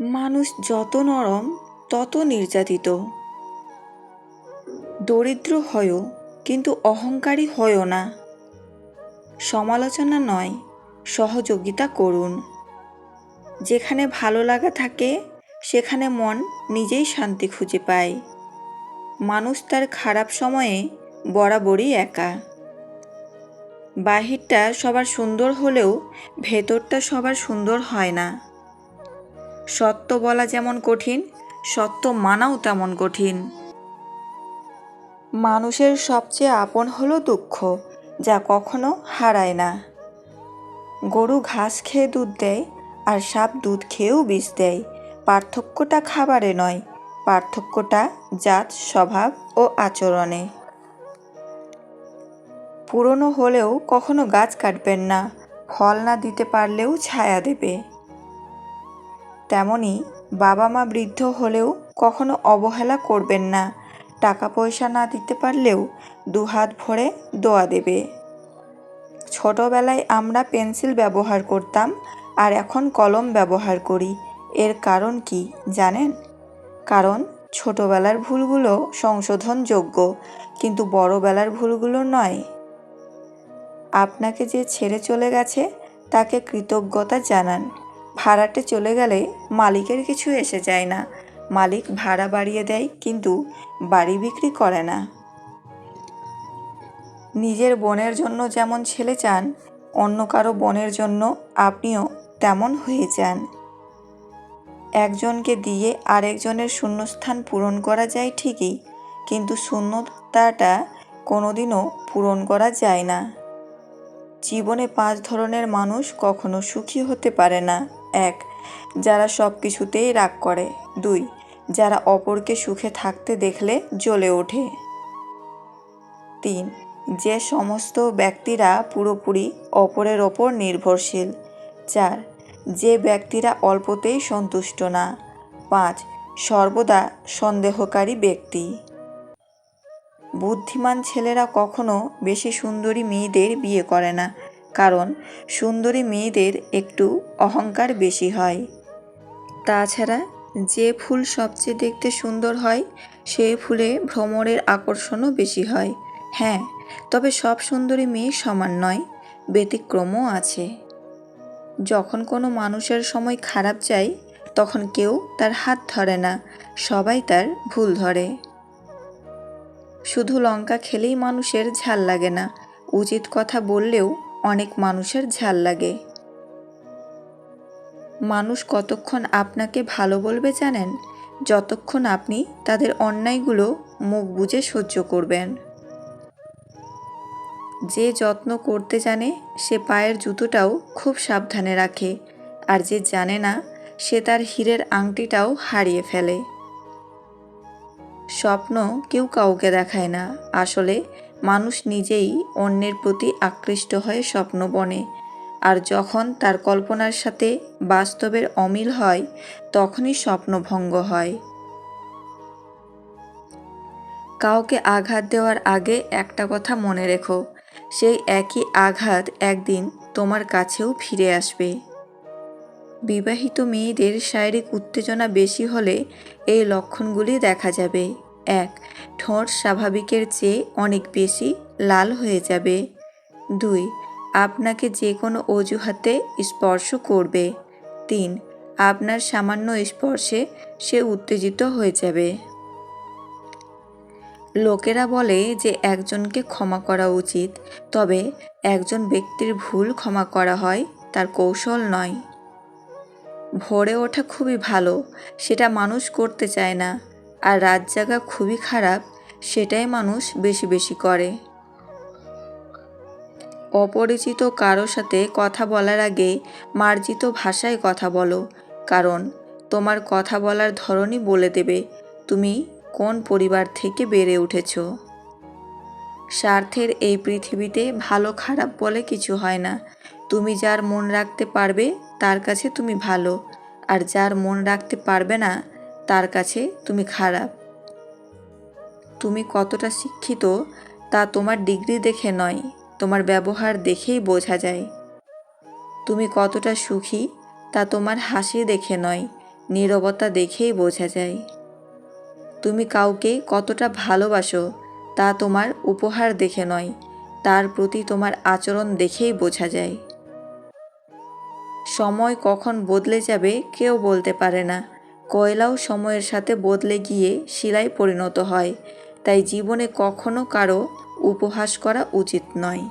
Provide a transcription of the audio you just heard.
মানুষ যত নরম, তত নির্যাতিত। দরিদ্র হয়ও কিন্তু অহংকারী হয়ও না। সমালোচনা নয়, সহযোগিতা করুন। যেখানে ভালো লাগা থাকে, সেখানে মন নিজেই শান্তি খুঁজে পায়। মানুষ তার খারাপ সময়ে বরাবরই একা। বাহিরটা সবার সুন্দর হলেও ভেতরটা সবার সুন্দর হয় না। সত্য বলা যেমন কঠিন, সত্য মানাও তেমন কঠিন। মানুষের সবচেয়ে আপন হলো দুঃখ, যা কখনো হারায় না। গরু ঘাস খেয়ে দুধ দেয়, আর সাপ দুধ খেয়েও বিষ দেয়। পার্থক্যটা খাবারে নয়, পার্থক্যটা জাত, স্বভাব ও আচরণে। পুরনো হলেও কখনো গাছ কাটবেন না, ফল না দিতে পারলেও ছায়া দেবে। তেমনি বাবা মা বৃদ্ধ হলেও কখনো অবহেলা করবেন না। টাকা পয়সা না দিতে পারলেও দুহাত ভরে দোয়া দেবে। ছোটবেলায় আমরা পেন্সিল ব্যবহার করতাম আর এখন কলম ব্যবহার করি। এর কারণ কি জানেন? কারণ ছোটবেলার ভুলগুলো সংশোধনযোগ্য, কিন্তু বড়বেলার ভুলগুলো নয়। আপনাকে যে ছেড়ে চলে গেছে, তাকে কৃতজ্ঞতা জানান। ভাড়াটে চলে গেলে মালিকের কিছু এসে যায় না। মালিক ভাড়া বাড়িয়ে দেয় কিন্তু বাড়ি বিক্রি করে না। নিজের বোনের জন্য যেমন ছেলে চান, অন্য কারও বোনের জন্য আপনিও তেমন হয়ে যান। একজনকে দিয়ে আরেকজনের শূন্যস্থান পূরণ করা যায় ঠিকই, কিন্তু শূন্যতাটা কোনোদিনও পূরণ করা যায় না। জীবনে পাঁচ ধরনের মানুষ কখনো সুখী হতে পারে না। এক, যারা সব কিছুতেই রাগ করে। দুই, যারা অপরকে সুখে থাকতে দেখলে জ্বলে ওঠে। তিন, যে সমস্ত ব্যক্তিরা পুরোপুরি অপরের ওপর নির্ভরশীল। চার, যে ব্যক্তিরা অল্পতেই সন্তুষ্ট না। পাঁচ, সর্বদা সন্দেহকারী ব্যক্তি। বুদ্ধিমান ছেলেরা কখনো বেশি সুন্দরী মেয়েদের বিয়ে করে না। কারণ সুন্দরী মেয়েদের একটু অহংকার বেশি হয়। তাছাড়া যে ফুল সবচেয়ে দেখতে সুন্দর হয়, সেই ফুলে ভ্রমণের আকর্ষণও বেশি হয়। হ্যাঁ তবে সব সুন্দরী মেয়ে সমান নয়, ব্যতিক্রমও আছে। যখন কোনো মানুষের সময় খারাপ যায়, তখন কেউ তার হাত ধরে না, সবাই তার ভুল ধরে। শুধু লঙ্কা খেলেই মানুষের ঝাল লাগে না, উচিত কথা বললেও অনেক মানুষের ঝাল লাগে। মানুষ কতক্ষণ আপনাকে ভালো বলবে জানেন? যতক্ষণ আপনি তাদের অন্যায়গুলো মুখ বুঝে সহ্য করবেন। যে যত্ন করতে জানে, সে পায়ের জুতোটাও খুব সাবধানে রাখে। আর যে জানে না, সে তার হীরের আংটিটাও হারিয়ে ফেলে। স্বপ্ন কেউ কাউকে দেখায় না। আসলে মানুষ নিজেই অন্যের প্রতি আকৃষ্ট হয়ে স্বপ্ন বনে। আর যখন তার কল্পনার সাথে বাস্তবের অমিল হয়, তখনই স্বপ্নভঙ্গ হয়। কাউকে আঘাত দেওয়ার আগে একটা কথা মনে রেখো, সেই একই আঘাত একদিন তোমার কাছেও ফিরে আসবে। বিবাহিত মেয়েদের শারীরিক উত্তেজনা বেশি হলে এই লক্ষণগুলি দেখা যাবে। এক, ঠোঁট স্বাভাবিকের চেয়ে অনেক বেশি লাল হয়ে যাবে। দুই, আপনাকে যে কোনো অজুহাতে স্পর্শ করবে। তিন, আপনার সামান্য স্পর্শে সে উত্তেজিত হয়ে যাবে। লোকেরা বলে যে একজনকে ক্ষমা করা উচিত, তবে একজন ব্যক্তির ভুল ক্ষমা করা হয়, তার কৌশল নয়। ভরে ওঠা খুবই ভালো, সেটা মানুষ করতে চায় না। আর রাত জাগা খুবই খারাপ, সেটাই মানুষ বেশি বেশি করে। অপরিচিত কারও সাথে কথা বলার আগে মার্জিত ভাষায় কথা বলো, কারণ তোমার কথা বলার ধরনই বলে দেবে তুমি কোন পরিবার থেকে বেড়ে উঠেছ। স্বার্থের এই পৃথিবীতে ভালো খারাপ বলে কিছু হয় না। তুমি যার মন রাখতে পারবে, তার কাছে তুমি ভালো, আর যার মন রাখতে পারবে না তার কাছে তুমি খারাপ। তুমি কতটা শিক্ষিত তা তোমার ডিগ্রি দেখে নয়, তোমার ব্যবহার দেখেই বোঝা যায়। তুমি কতটা সুখী তা তোমার হাসি দেখে নয়, নীরবতা দেখেই বোঝা যায়। তুমি কাউকে কতটা ভালোবাসো তা তোমার উপহার দেখে নয়, তার প্রতি তোমার আচরণ দেখেই বোঝা যায়। সময় কখন বদলে যাবে কেউ বলতে পারে না। কয়লাও সময়ের সাথে বদলে গিয়ে শিলায় পরিণত হয়, তাই জীবনে কখনো কারও উপহাস করা উচিত নয়।